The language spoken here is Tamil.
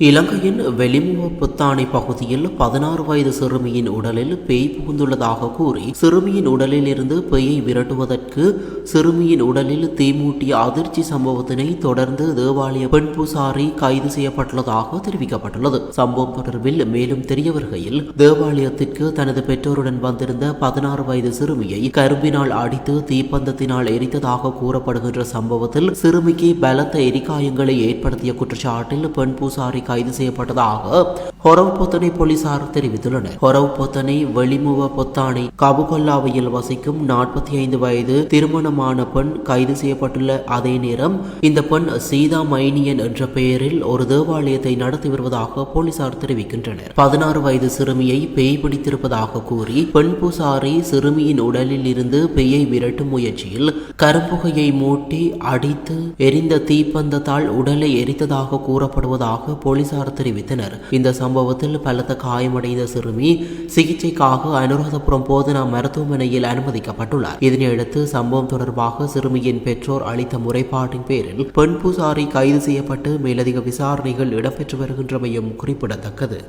இலங்கையின் வெளிமுக புத்தானை பகுதியில் பதினாறு வயது சிறுமியின் உடலில் பேய் புகுந்துள்ளதாக கூறி சிறுமியின் உடலில் இருந்து பேயை விரட்டுவதற்கு சிறுமியின் உடலில் தீமூட்டிய அதிர்ச்சி சம்பவத்தினை தொடர்ந்து தேவாலய பெண் பூசாரி கைது செய்யப்பட்டுள்ளதாக தெரிவிக்கப்பட்டுள்ளது. சம்பவம் தொடர்பில் மேலும் தெரிய வருகையில் தேவாலயத்திற்கு தனது பெற்றோருடன் வந்திருந்த பதினாறு வயது சிறுமியை கரும்பினால் அடித்து தீப்பந்தத்தினால் எரித்ததாக கூறப்படுகின்ற சம்பவத்தில் சிறுமிக்கு பலத்த எரிகாயங்களை ஏற்படுத்திய குற்றச்சாட்டில் பெண் பூசாரி கைது செய்யப்பட்டதாக ஹொரவ்பொத்தனை போலீசார் தெரிவித்துள்ளனர். ஹொரவ் வெளிமுக பொத்தானை கபுகொல்லாவையில் வசிக்கும் நாற்பத்தி ஐந்து வயது திருமணமான பெண் கைது செய்யப்பட்டுள்ள அதே நேரம் இந்த பெண் சீதா மைனியன் என்ற பெயரில் ஒரு தேவாலயத்தை நடத்தி வருவதாக போலீசார் தெரிவிக்கின்றனர். பதினாறு வயது சிறுமியை பேய் பிடித்திருப்பதாக கூறி பெண் பூசாரி சிறுமியின் உடலில் இருந்து பேயை விரட்டும் முயற்சியில் கரும்புகையை மூட்டி அடித்து எரிந்த தீப்பந்தத்தால் உடலை எரித்ததாக கூறப்படுவதாக போலீசார் தெரிவித்தனர். இந்த சம்பவத்தில் பலத்த காயமடைந்த சிறுமி சிகிச்சைக்காக அனுராதபுரம் போதனா மருத்துவமனையில் அனுமதிக்கப்பட்டுள்ளார். இதனையடுத்து சம்பவம் தொடர்பாக சிறுமியின் பெற்றோர் அளித்த முறைப்பாட்டின் பேரில் பெண் பூசாரி கைது செய்யப்பட்டு மேலதிக விசாரணைகள் இடம்பெற்று வருகின்றமையும் குறிப்பிடத்தக்கது.